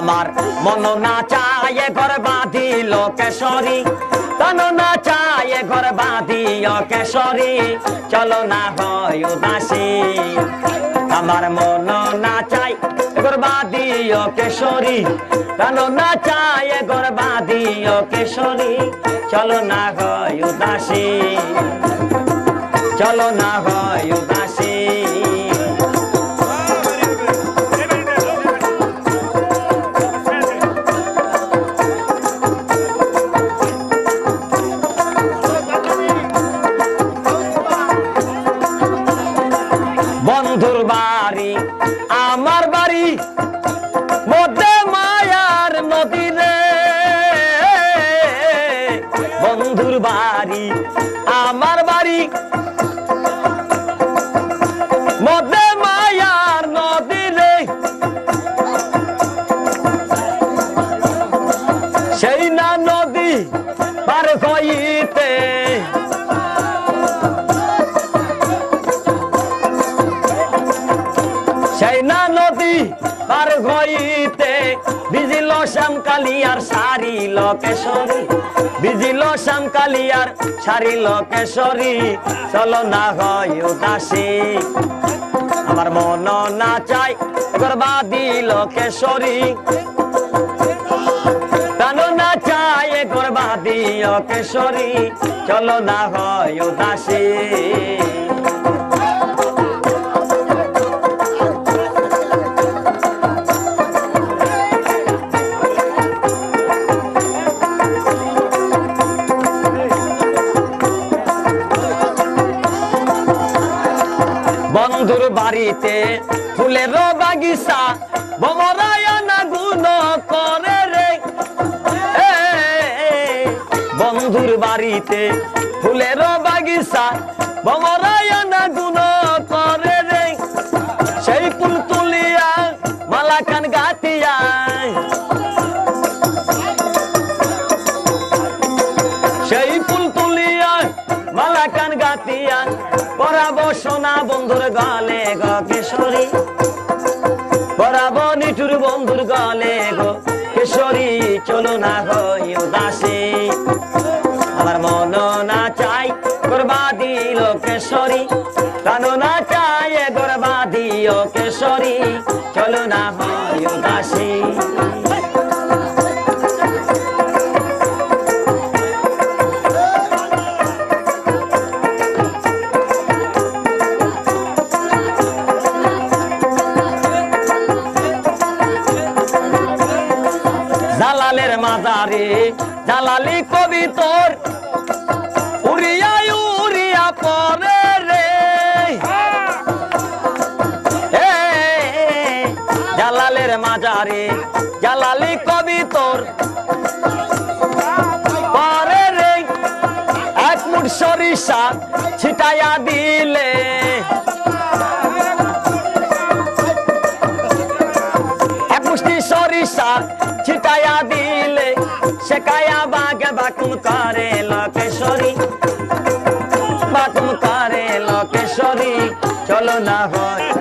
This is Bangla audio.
আমার। মন না চায় ঘর বাঁধি কেশরী তন না চায় ঘর বাঁধি কেশরী চলো না হয় উদাসী। আমার মন না চাই ঘর বাঁধিও কেশরী তন না চায় ঘর বাঁধিও চলো না হয় উদাসী। চলো না হয় বাড়ি মধ্যে মায়ার নদী রে বন্ধুর বাড়ি আমার বাড়ি হইতে বিজিল শ্যাম কালিয়ার সারি লোকেশ্বরী। বিজিল শ্যাম কালিয়ার সারি লোকেশ্বরী। চলো না হয় উদাসী। আমার মন না চাই চাই গর্বাদি লোকেশ্বরী। চলো না হয় উদাসী। বন্ধুর বাড়িতে ফুলের বাগিচা বমরায়না গুণ করে রে। বন্ধুর বাড়িতে ফুলের বাগিচা বমরায়না গুণ বন্ধুর গলে গো কিশোরী। পরাবো নিঠুর বন্ধুর গলে গো কিশোরী, চলো না হই উদাসী। আমার মন না চাই করবা দিল কেশরী কানো না চাই গরবা দিও কেশরী, চলো না হয় উদাসী। জালালের মাজারে। জালালি কবি তোর। উড়িয়া উড়িয়া পরে রে। জালালের মাজারে, জালালি কবি তোর। পরে রে, এক মুঠ সরিষা ছিটাইয়া দিলে। মুষ্টি ছিটায়া দিলে শেখায়া বাগে বাকুম করে লোকেশ্বরী বাকুম করে লোকেশ্বরী চলো না হয়